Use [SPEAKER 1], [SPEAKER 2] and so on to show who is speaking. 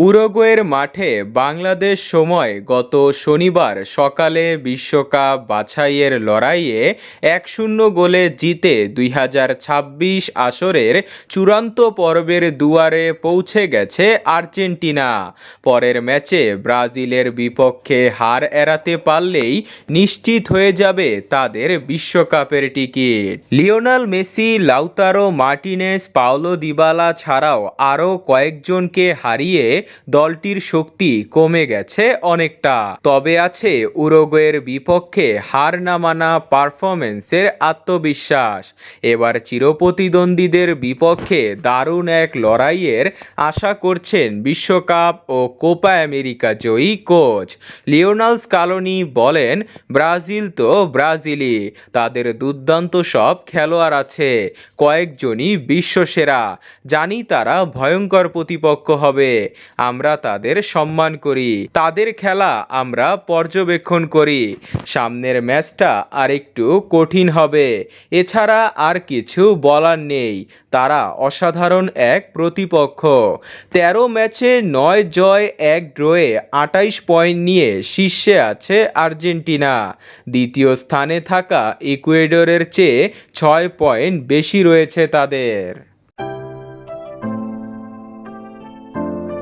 [SPEAKER 1] উরুগুয়ের মাঠে বাংলাদেশ সময় গত শনিবার সকালে বিশ্বকাপ বাছাইয়ের লড়াইয়ে এক শূন্য গোলে জিতে দুই হাজার ছাব্বিশ আসরের চূড়ান্ত পর্বের দুয়ারে পৌঁছে গেছে আর্জেন্টিনা। পরের ম্যাচে ব্রাজিলের বিপক্ষে হার এড়াতে পারলেই নিশ্চিত হয়ে যাবে তাদের বিশ্বকাপের ticket. Lionel Messi, Lautaro Martinez, Paulo Dybala ছাড়াও আরও কয়েকজনকে হারিয়ে দলটির শক্তি কমে গেছে অনেকটা। তবে আছে উরুগুয়ের বিপক্ষে হার না মানা পারফরমেন্সের আত্মবিশ্বাস। এবার চিরপ্রতিদ্বন্দ্বীদের বিপক্ষে দারুণ এক লড়াইয়ের আশা করছেন বিশ্বকাপ ও কোপা আমেরিকা জয়ী কোচ। লিওনাল স্কালোনি বলেন, ব্রাজিল তো ব্রাজিলই। তাদের দুর্দান্ত সব খেলোয়াড় আছে, কয়েকজনই বিশ্বসেরা। জানি তারা ভয়ঙ্কর প্রতিপক্ষ হবে। আমরা তাদের সম্মান করি। তাদের খেলা আমরা পর্যবেক্ষণ করি। সামনের ম্যাচটা আরেকটু কঠিন হবে। এছাড়া আর কিছু বলার নেই। তারা অসাধারণ এক প্রতিপক্ষ। তেরো ম্যাচে নয় জয়, এক ড্রয়ে আটাইশ পয়েন্ট নিয়ে শীর্ষে আছে আর্জেন্টিনা। দ্বিতীয় স্থানে থাকা ইকুয়েডরের চেয়ে ছয় পয়েন্ট বেশি রয়েছে তাদের।